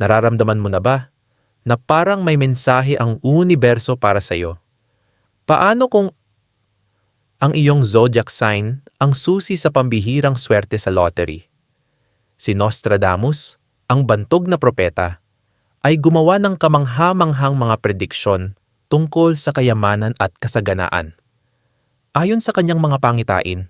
Nararamdaman mo na ba na parang may mensahe ang universo para sa iyo? Paano kung ang iyong zodiac sign ang susi sa pambihirang swerte sa lottery? Si Nostradamus, ang bantog na propeta, ay gumawa ng kamangha-manghang mga prediksyon tungkol sa kayamanan at kasaganaan. Ayon sa kanyang mga pangitain,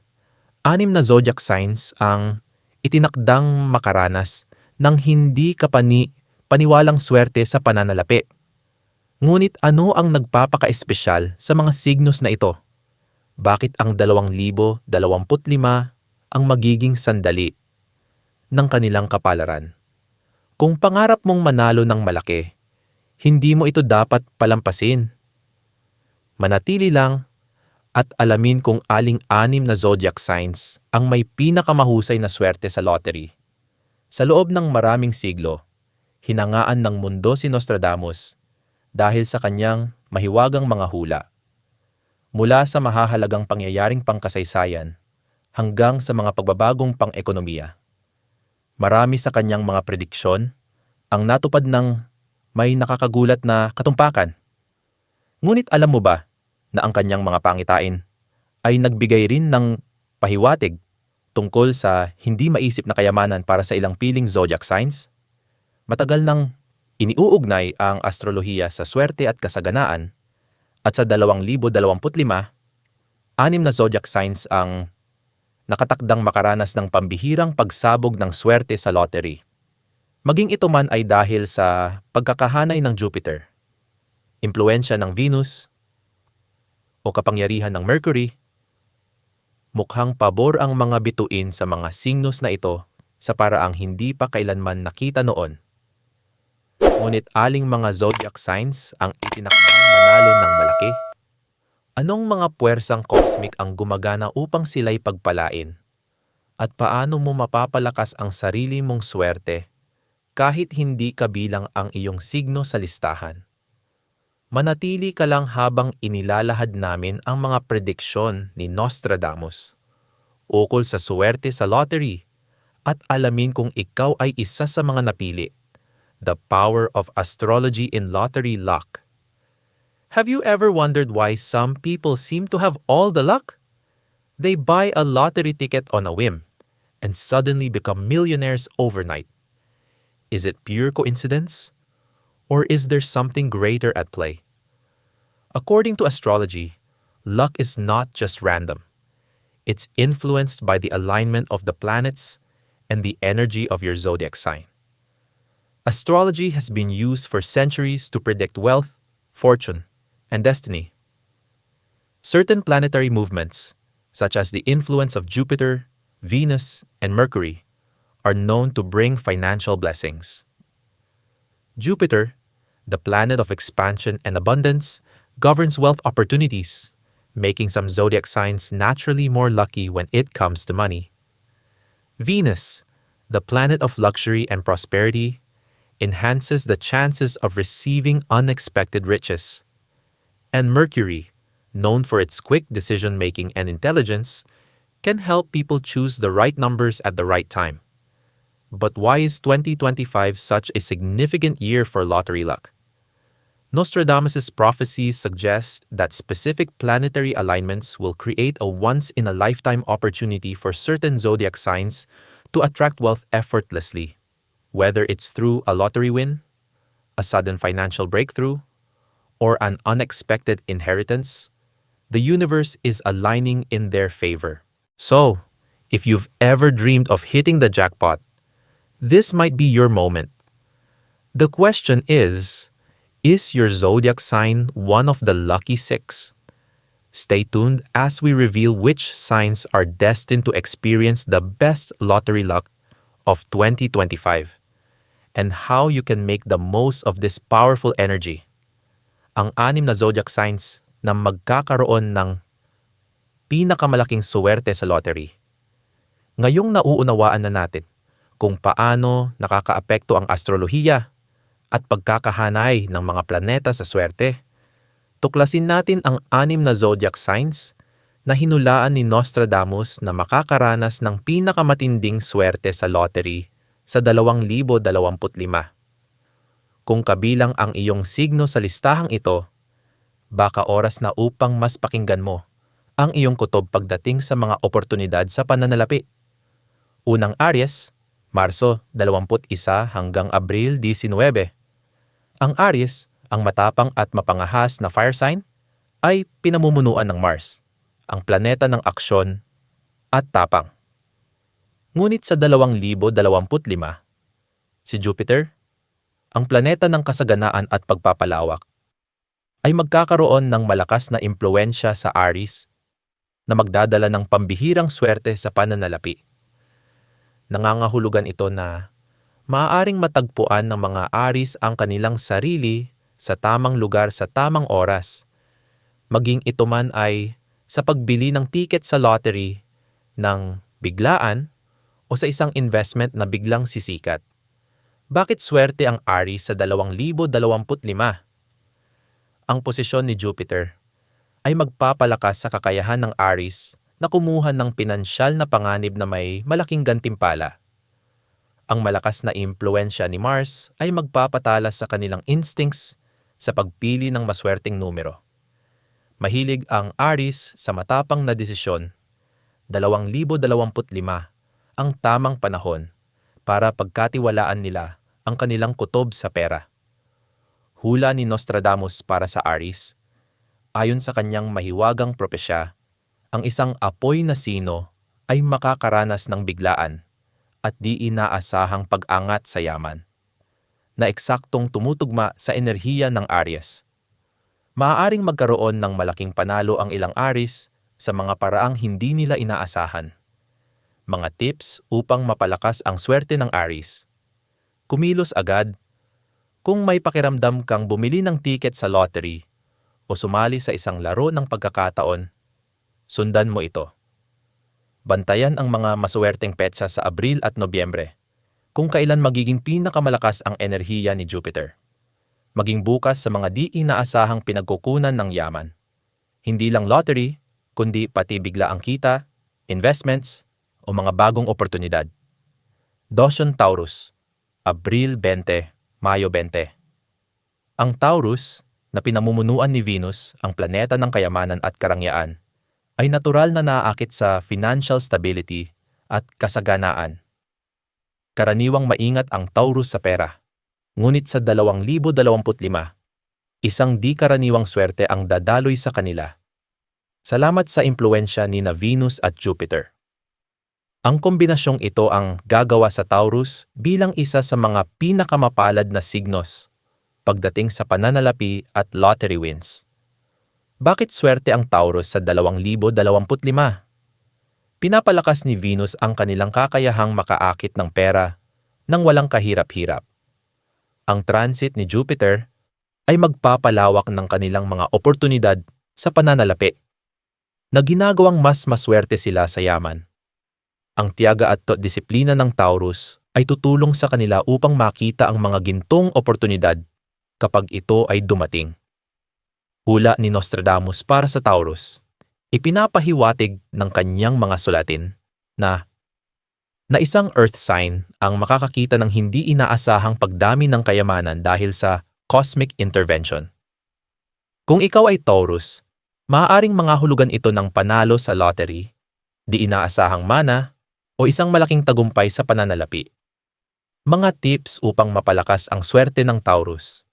anim na zodiac signs ang itinakdang makaranas ng hindi kapani paniwalang swerte sa pananalapi. Ngunit ano ang nagpapaka-espesyal sa mga signos na ito? Bakit ang 2025 ang magiging sandali ng kanilang kapalaran? Kung pangarap mong manalo ng malaki, hindi mo ito dapat palampasin. Manatili lang at alamin kung aling anim na zodiac signs ang may pinakamahusay na swerte sa lottery. Sa loob ng maraming siglo, hinangaan ng mundo si Nostradamus dahil sa kanyang mahiwagang mga hula. Mula sa mahahalagang pangyayaring pangkasaysayan hanggang sa mga pagbabagong pang-ekonomiya. Marami sa kanyang mga prediksyon ang natupad ng may nakakagulat na katumpakan. Ngunit alam mo ba na ang kanyang mga pangitain ay nagbigay rin ng pahiwatig tungkol sa hindi maisip na kayamanan para sa ilang piling zodiac signs? Matagal nang iniuugnay ang astrolohiya sa swerte at kasaganaan at sa 2025, anim na zodiac signs ang nakatakdang makaranas ng pambihirang pagsabog ng swerte sa lottery. Maging ito man ay dahil sa pagkakahanay ng Jupiter, impluensya ng Venus, o kapangyarihan ng Mercury, mukhang pabor ang mga bituin sa mga signos na ito sa paraang hindi pa kailanman nakita noon. Ngunit aling mga zodiac signs ang itinakdang manalo ng malaki? Anong mga puwersang cosmic ang gumagana upang sila'y pagpalain? At paano mo mapapalakas ang sarili mong swerte kahit hindi kabilang ang iyong signo sa listahan? Manatili ka lang habang inilalahad namin ang mga prediksyon ni Nostradamus ukol sa swerte sa lottery at alamin kung ikaw ay isa sa mga napili The Power of Astrology in Lottery Luck. Have you ever wondered why some people seem to have all the luck? They buy a lottery ticket on a whim and suddenly become millionaires overnight. Is it pure coincidence? Or is there something greater at play? According to astrology, luck is not just random. It's influenced by the alignment of the planets and the energy of your zodiac sign. Astrology has been used for centuries to predict wealth, fortune, and destiny. Certain planetary movements, such as the influence of Jupiter, Venus, and Mercury, are known to bring financial blessings. Jupiter, the planet of expansion and abundance, governs wealth opportunities, making some zodiac signs naturally more lucky when it comes to money. Venus, the planet of luxury and prosperity, enhances the chances of receiving unexpected riches. And Mercury, known for its quick decision making and intelligence, can help people choose the right numbers at the right time. But why is 2025 such a significant year for lottery luck? Nostradamus' prophecies suggest that specific planetary alignments will create a once in a lifetime opportunity for certain zodiac signs to attract wealth effortlessly whether it's through a lottery win, a sudden financial breakthrough, or an unexpected inheritance, the universe is aligning in their favor. So, if you've ever dreamed of hitting the jackpot, this might be your moment. The question is Is your zodiac sign one of the lucky six? Stay tuned as we reveal which signs are destined to experience the best lottery luck of 2025 and how you can make the most of this powerful energy. Ang anim na zodiac signs na magkakaroon ng pinakamalaking suwerte sa lottery. Ngayong nauunawaan na natin kung paano nakakaapekto ang astrolohiya at pagkakahanay ng mga planeta sa swerte, tuklasin natin ang anim na zodiac signs na hinulaan ni Nostradamus na makakaranas ng pinakamatinding swerte sa lottery sa 2025. Kung kabilang ang iyong signo sa listahang ito, baka oras na upang mas pakinggan mo ang iyong kutob pagdating sa mga oportunidad sa pananalapi. Unang Aries, Marso 21 hanggang Abril 19. Ang Aries, ang matapang at mapangahas na fire sign, ay pinamumunuan ng Mars, ang planeta ng aksyon at tapang. Ngunit sa 2025, si Jupiter, ang planeta ng kasaganaan at pagpapalawak, ay magkakaroon ng malakas na impluensya sa Aries na magdadala ng pambihirang swerte sa pananalapi. Nangangahulugan ito na maaaring matagpuan ng mga Aries ang kanilang sarili sa tamang lugar sa tamang oras, maging ito man ay sa pagbili ng tiket sa lottery ng biglaan o sa isang investment na biglang sisikat. Bakit swerte ang Aries sa 2025? Ang posisyon ni Jupiter ay magpapalakas sa kakayahan ng Aries na kumuha ng pinansyal na panganib na may malaking gantimpala. Ang malakas na impluensya ni Mars ay magpapatalas sa kanilang instincts sa pagpili ng maswerteng numero. Mahilig ang Aries sa matapang na desisyon. 2025 ang tamang panahon para pagkatiwalaan nila ang kanilang kutob sa pera. Hula ni Nostradamus para sa Aries, Ayon sa kanyang mahiwagang propesya, ang isang apoy na sino ay makakaranas ng biglaan at di inaasahang pag-angat sa yaman, na eksaktong tumutugma sa enerhiya ng Aries. Maaaring magkaroon ng malaking panalo ang ilang Aries sa mga paraang hindi nila inaasahan. Mga tips upang mapalakas ang swerte ng Aries. Kumilos agad. Kung may pakiramdam kang bumili ng tiket sa lottery o sumali sa isang laro ng pagkakataon, sundan mo ito. Bantayan ang mga maswerteng petsa sa Abril at Nobyembre, kung kailan magiging pinakamalakas ang enerhiya ni Jupiter. Maging bukas sa mga di inaasahang pinagkukunan ng yaman. Hindi lang lottery, kundi pati bigla ang kita, investments, o mga bagong oportunidad. Dosyon Taurus, Abril 20, Mayo 20. Ang Taurus na pinamumunuan ni Venus, ang planeta ng kayamanan at karangyaan, ay natural na naaakit sa financial stability at kasaganaan. Karaniwang maingat ang Taurus sa pera. Ngunit sa 2025, isang di karaniwang swerte ang dadaloy sa kanila. Salamat sa impluensya ni na Venus at Jupiter. Ang kombinasyong ito ang gagawa sa Taurus bilang isa sa mga pinakamapalad na signos pagdating sa pananalapi at lottery wins. Bakit swerte ang Taurus sa 2025? Pinapalakas ni Venus ang kanilang kakayahang makaakit ng pera nang walang kahirap-hirap. Ang transit ni Jupiter ay magpapalawak ng kanilang mga oportunidad sa pananalapi na ginagawang mas maswerte sila sa yaman. Ang tiyaga at disiplina ng Taurus ay tutulong sa kanila upang makita ang mga gintong oportunidad kapag ito ay dumating. Hula ni Nostradamus para sa Taurus, ipinapahiwatig ng kanyang mga sulatin na na isang earth sign ang makakakita ng hindi inaasahang pagdami ng kayamanan dahil sa cosmic intervention. Kung ikaw ay Taurus, maaaring mangahulugan ito ng panalo sa lottery, di inaasahang mana, o isang malaking tagumpay sa pananalapi. Mga tips upang mapalakas ang swerte ng Taurus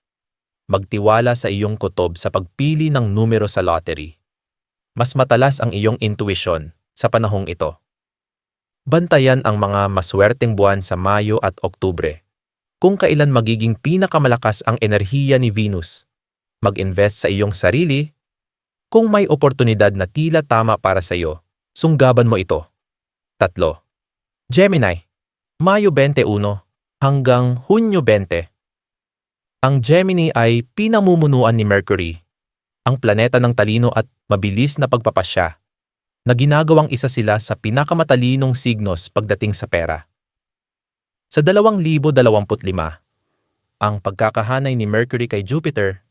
magtiwala sa iyong kutob sa pagpili ng numero sa lottery. Mas matalas ang iyong intuition sa panahong ito. Bantayan ang mga maswerteng buwan sa Mayo at Oktubre. Kung kailan magiging pinakamalakas ang enerhiya ni Venus, mag-invest sa iyong sarili. Kung may oportunidad na tila tama para sa iyo, sunggaban mo ito. Tatlo. Gemini, Mayo 21 hanggang Hunyo 20 ang Gemini ay pinamumunuan ni Mercury, ang planeta ng talino at mabilis na pagpapasya, na ginagawang isa sila sa pinakamatalinong signos pagdating sa pera. Sa 2025, ang pagkakahanay ni Mercury kay Jupiter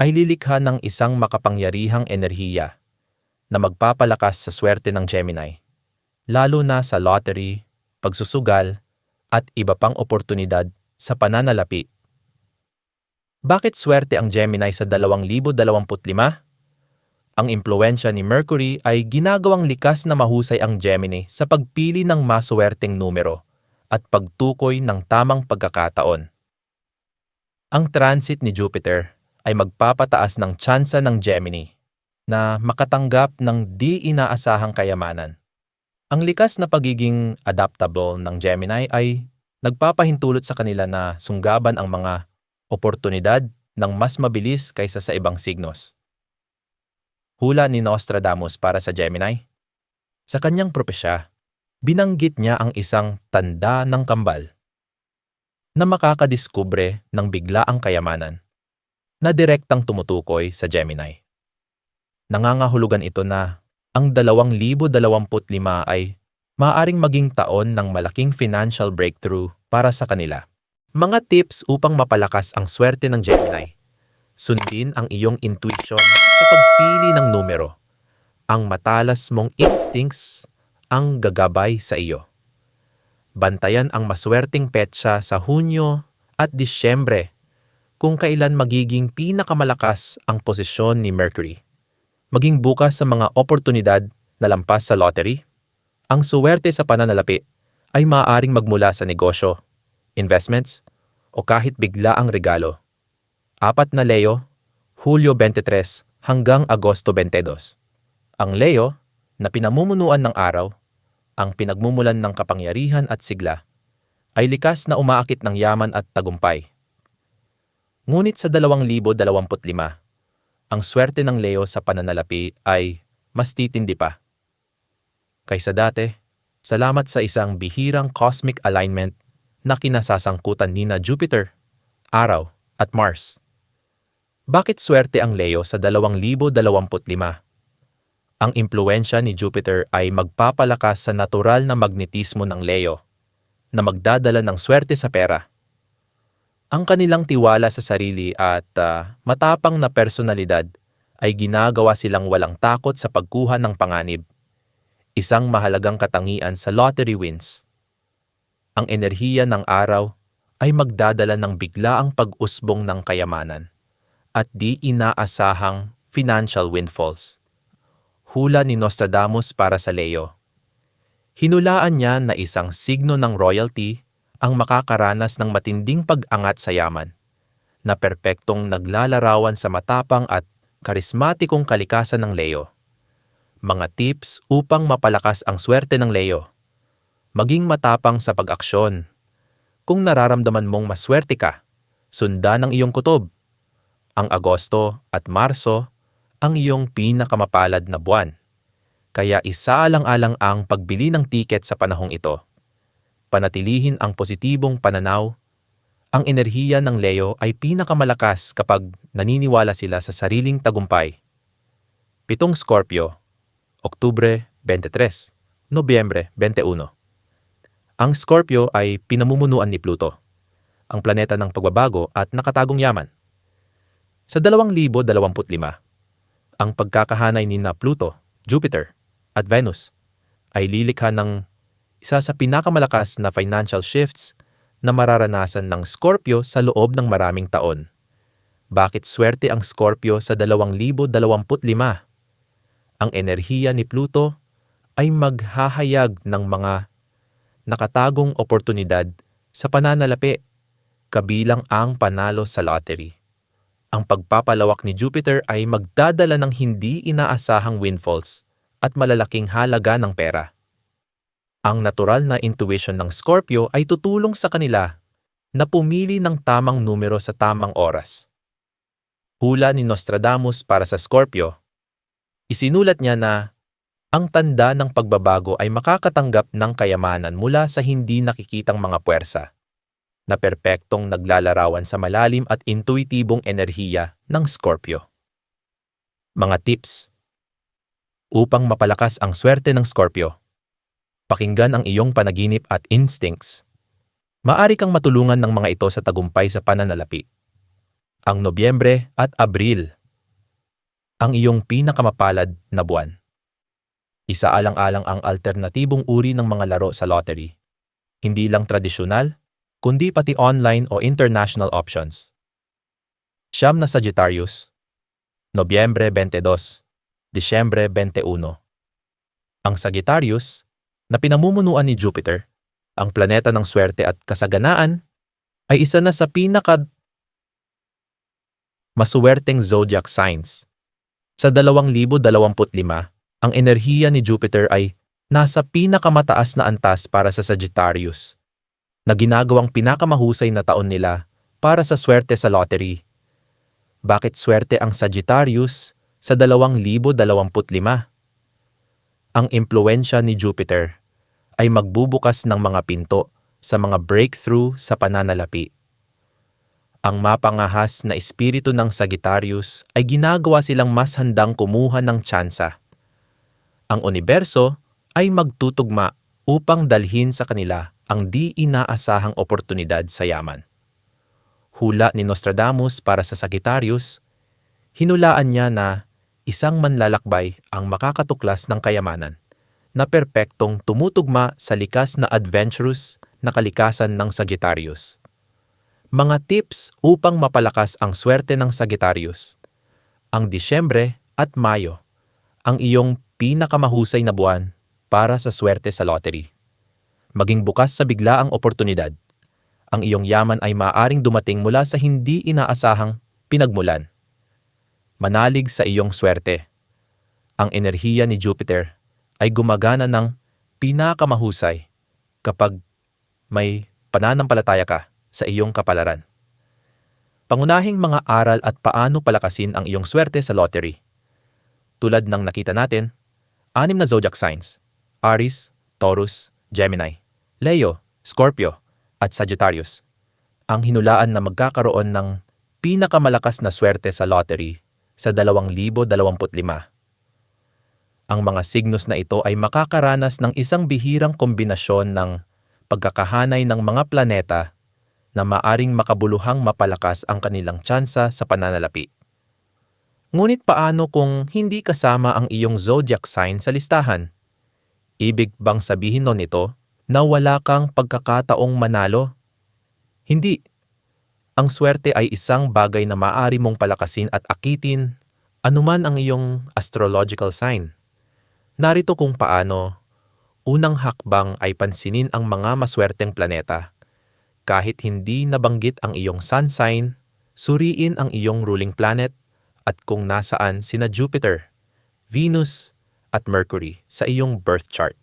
ay lilikha ng isang makapangyarihang enerhiya na magpapalakas sa swerte ng Gemini, lalo na sa lottery, pagsusugal, at iba pang oportunidad sa pananalapi Bakit swerte ang Gemini sa 2025? Ang impluensya ni Mercury ay ginagawang likas na mahusay ang Gemini sa pagpili ng maswerteng numero at pagtukoy ng tamang pagkakataon. Ang transit ni Jupiter ay magpapataas ng tsansa ng Gemini na makatanggap ng di inaasahang kayamanan. Ang likas na pagiging adaptable ng Gemini ay nagpapahintulot sa kanila na sunggaban ang mga oportunidad ng mas mabilis kaysa sa ibang signos. Hula ni Nostradamus para sa Gemini. Sa kanyang propesya, binanggit niya ang isang tanda ng kambal na makakadiskubre ng biglaang kayamanan na direktang tumutukoy sa Gemini. Nangangahulugan ito na ang 2025 ay maaaring maging taon ng malaking financial breakthrough para sa kanila. Mga tips upang mapalakas ang swerte ng Gemini. Sundin ang iyong intuition sa pagpili ng numero. Ang matalas mong instincts ang gagabay sa iyo. Bantayan ang maswerteng petsa sa Hunyo at Disyembre kung kailan magiging pinakamalakas ang posisyon ni Mercury. Maging bukas sa mga oportunidad na lampas sa lottery. Ang suwerte sa pananalapi ay maaaring magmula sa negosyo, investments, o kahit bigla ang regalo. Apat na Leo, Hulyo 23 hanggang Agosto 22. Ang Leo, na pinamumunuan ng araw, ang pinagmumulan ng kapangyarihan at sigla, ay likas na umaakit ng yaman at tagumpay. Ngunit sa 2025, ang swerte ng Leo sa pananalapi ay mas titindi pa. Kaysa dati, salamat sa isang bihirang cosmic alignment na kinasasangkutan ni na Jupiter, Araw at Mars. Bakit swerte ang Leo sa 2025? Ang impluensya ni Jupiter ay magpapalakas sa natural na magnetismo ng Leo na magdadala ng swerte sa pera. Ang kanilang tiwala sa sarili at uh, matapang na personalidad ay ginagawa silang walang takot sa pagkuha ng panganib. Isang mahalagang katangian sa lottery wins. Ang enerhiya ng araw ay magdadala ng biglaang pag-usbong ng kayamanan at di inaasahang financial windfalls hula ni Nostradamus para sa Leo. Hinulaan niya na isang signo ng royalty ang makakaranas ng matinding pag-angat sa yaman, na perpektong naglalarawan sa matapang at karismatikong kalikasan ng Leo. Mga tips upang mapalakas ang swerte ng Leo. Maging matapang sa pag-aksyon. Kung nararamdaman mong maswerte ka, sundan ang iyong kutob. Ang Agosto at Marso ang iyong pinakamapalad na buwan. Kaya isaalang-alang ang pagbili ng tiket sa panahong ito. Panatilihin ang positibong pananaw. Ang enerhiya ng Leo ay pinakamalakas kapag naniniwala sila sa sariling tagumpay. Pitong Scorpio, Oktubre 23, Nobyembre 21. Ang Scorpio ay pinamumunuan ni Pluto, ang planeta ng pagbabago at nakatagong yaman. Sa 2025, ang pagkakahanay ni na Pluto, Jupiter, at Venus ay lilikha ng isa sa pinakamalakas na financial shifts na mararanasan ng Scorpio sa loob ng maraming taon. Bakit swerte ang Scorpio sa 2025? Ang enerhiya ni Pluto ay maghahayag ng mga nakatagong oportunidad sa pananalapi, kabilang ang panalo sa lottery ang pagpapalawak ni Jupiter ay magdadala ng hindi inaasahang windfalls at malalaking halaga ng pera. Ang natural na intuition ng Scorpio ay tutulong sa kanila na pumili ng tamang numero sa tamang oras. Hula ni Nostradamus para sa Scorpio, isinulat niya na ang tanda ng pagbabago ay makakatanggap ng kayamanan mula sa hindi nakikitang mga puwersa na perpektong naglalarawan sa malalim at intuitibong enerhiya ng Scorpio. Mga tips Upang mapalakas ang swerte ng Scorpio, pakinggan ang iyong panaginip at instincts. Maari kang matulungan ng mga ito sa tagumpay sa pananalapi. Ang Nobyembre at Abril, ang iyong pinakamapalad na buwan. Isaalang-alang ang alternatibong uri ng mga laro sa lottery. Hindi lang tradisyonal, kundi pati online o international options. Siyam na Sagittarius, Nobyembre 22, Disyembre 21. Ang Sagittarius, na pinamumunuan ni Jupiter, ang planeta ng swerte at kasaganaan, ay isa na sa pinaka masuwerteng zodiac signs. Sa 2025, ang enerhiya ni Jupiter ay nasa pinakamataas na antas para sa Sagittarius, na ginagawang pinakamahusay na taon nila para sa swerte sa lottery. Bakit swerte ang Sagittarius sa 2025? Ang impluensya ni Jupiter ay magbubukas ng mga pinto sa mga breakthrough sa pananalapi. Ang mapangahas na espiritu ng Sagittarius ay ginagawa silang mas handang kumuha ng tsansa. Ang universo ay magtutugma upang dalhin sa kanila ang di inaasahang oportunidad sa yaman. Hula ni Nostradamus para sa Sagittarius, hinulaan niya na isang manlalakbay ang makakatuklas ng kayamanan na perpektong tumutugma sa likas na adventurous na kalikasan ng Sagittarius. Mga tips upang mapalakas ang swerte ng Sagittarius. Ang Disyembre at Mayo, ang iyong pinakamahusay na buwan para sa swerte sa lottery. Maging bukas sa biglaang oportunidad. Ang iyong yaman ay maaring dumating mula sa hindi inaasahang pinagmulan. Manalig sa iyong swerte. Ang enerhiya ni Jupiter ay gumagana ng pinakamahusay kapag may pananampalataya ka sa iyong kapalaran. Pangunahing mga aral at paano palakasin ang iyong swerte sa lottery. Tulad ng nakita natin, anim na zodiac signs, Aries, Taurus, Gemini, Leo, Scorpio, at Sagittarius, ang hinulaan na magkakaroon ng pinakamalakas na swerte sa lottery sa 2025. Ang mga signos na ito ay makakaranas ng isang bihirang kombinasyon ng pagkakahanay ng mga planeta na maaring makabuluhang mapalakas ang kanilang tsansa sa pananalapi. Ngunit paano kung hindi kasama ang iyong zodiac sign sa listahan? Ibig bang sabihin nun ito na wala kang pagkakataong manalo? Hindi. Ang swerte ay isang bagay na maaari mong palakasin at akitin anuman ang iyong astrological sign. Narito kung paano unang hakbang ay pansinin ang mga maswerteng planeta. Kahit hindi nabanggit ang iyong sun sign, suriin ang iyong ruling planet at kung nasaan sina Jupiter, Venus, at Mercury sa iyong birth chart.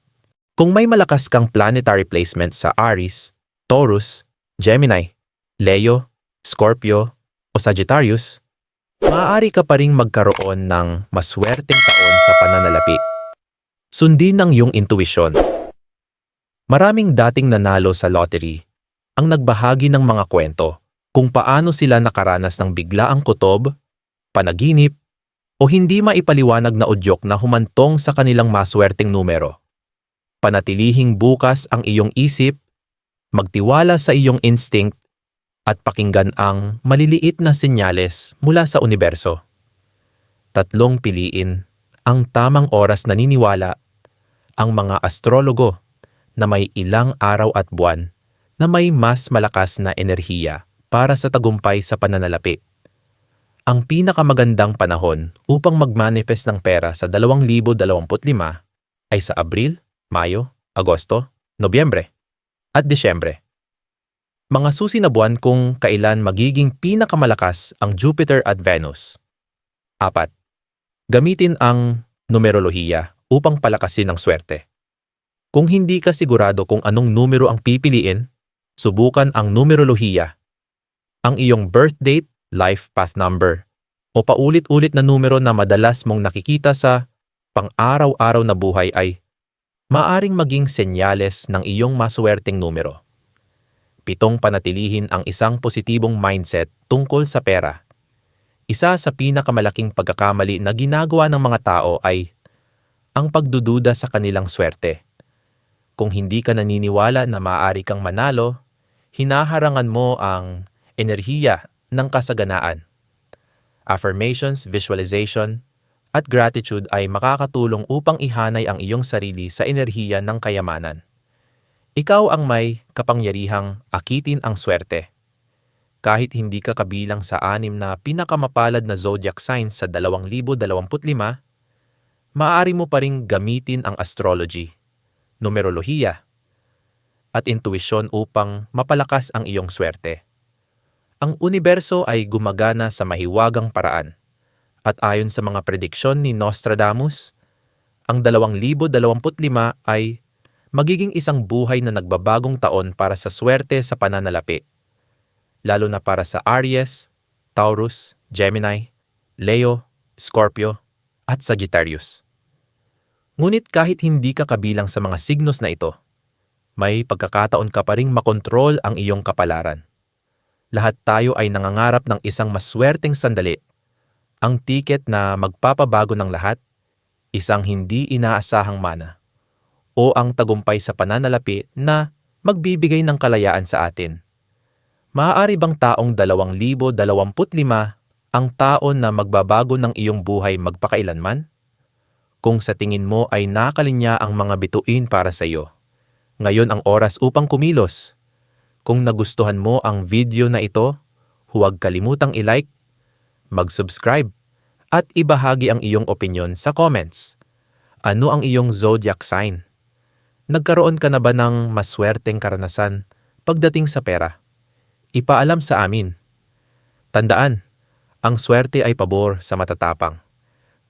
Kung may malakas kang planetary placement sa Aries, Taurus, Gemini, Leo, Scorpio, o Sagittarius, maaari ka pa ring magkaroon ng maswerteng taon sa pananalapi. Sundin ang iyong intuition. Maraming dating nanalo sa lottery ang nagbahagi ng mga kwento kung paano sila nakaranas ng biglaang kutob, panaginip, o hindi maipaliwanag na udyok na humantong sa kanilang maswerteng numero. Panatilihing bukas ang iyong isip, magtiwala sa iyong instinct, at pakinggan ang maliliit na senyales mula sa universo. Tatlong piliin ang tamang oras na niniwala ang mga astrologo na may ilang araw at buwan na may mas malakas na enerhiya para sa tagumpay sa pananalapi. Ang pinakamagandang panahon upang mag-manifest ng pera sa 2025 ay sa Abril, Mayo, Agosto, Nobyembre, at Disyembre. Mga susi na buwan kung kailan magiging pinakamalakas ang Jupiter at Venus. 4. Gamitin ang numerolohiya upang palakasin ang swerte. Kung hindi ka sigurado kung anong numero ang pipiliin, subukan ang numerolohiya. Ang iyong birth date life path number, o paulit-ulit na numero na madalas mong nakikita sa pang-araw-araw na buhay ay maaring maging senyales ng iyong maswerteng numero. Pitong panatilihin ang isang positibong mindset tungkol sa pera. Isa sa pinakamalaking pagkakamali na ginagawa ng mga tao ay ang pagdududa sa kanilang swerte. Kung hindi ka naniniwala na maaari kang manalo, hinaharangan mo ang enerhiya ng kasaganaan. Affirmations, visualization, at gratitude ay makakatulong upang ihanay ang iyong sarili sa enerhiya ng kayamanan. Ikaw ang may kapangyarihang akitin ang swerte. kahit hindi ka kabilang sa anim na pinakamapalad na zodiac signs sa 2025, maaari mo pa ring gamitin ang astrology, numerolohiya, at intuisyon upang mapalakas ang iyong swerte. Ang universo ay gumagana sa mahiwagang paraan. At ayon sa mga prediksyon ni Nostradamus, ang 2025 ay magiging isang buhay na nagbabagong taon para sa swerte sa pananalapi, lalo na para sa Aries, Taurus, Gemini, Leo, Scorpio, at Sagittarius. Ngunit kahit hindi ka kabilang sa mga signos na ito, may pagkakataon ka pa ring makontrol ang iyong kapalaran. Lahat tayo ay nangangarap ng isang maswerteng sandali. Ang tiket na magpapabago ng lahat, isang hindi inaasahang mana, o ang tagumpay sa pananalapi na magbibigay ng kalayaan sa atin. Maaari bang taong 2025 ang taon na magbabago ng iyong buhay magpakailanman? Kung sa tingin mo ay nakalinya ang mga bituin para sa iyo, ngayon ang oras upang kumilos. Kung nagustuhan mo ang video na ito, huwag kalimutang i-like, mag-subscribe, at ibahagi ang iyong opinion sa comments. Ano ang iyong zodiac sign? Nagkaroon ka na ba ng maswerteng karanasan pagdating sa pera? Ipaalam sa amin. Tandaan, ang swerte ay pabor sa matatapang.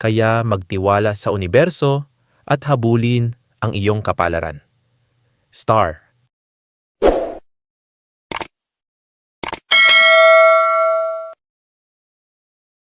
Kaya magtiwala sa universo at habulin ang iyong kapalaran. Star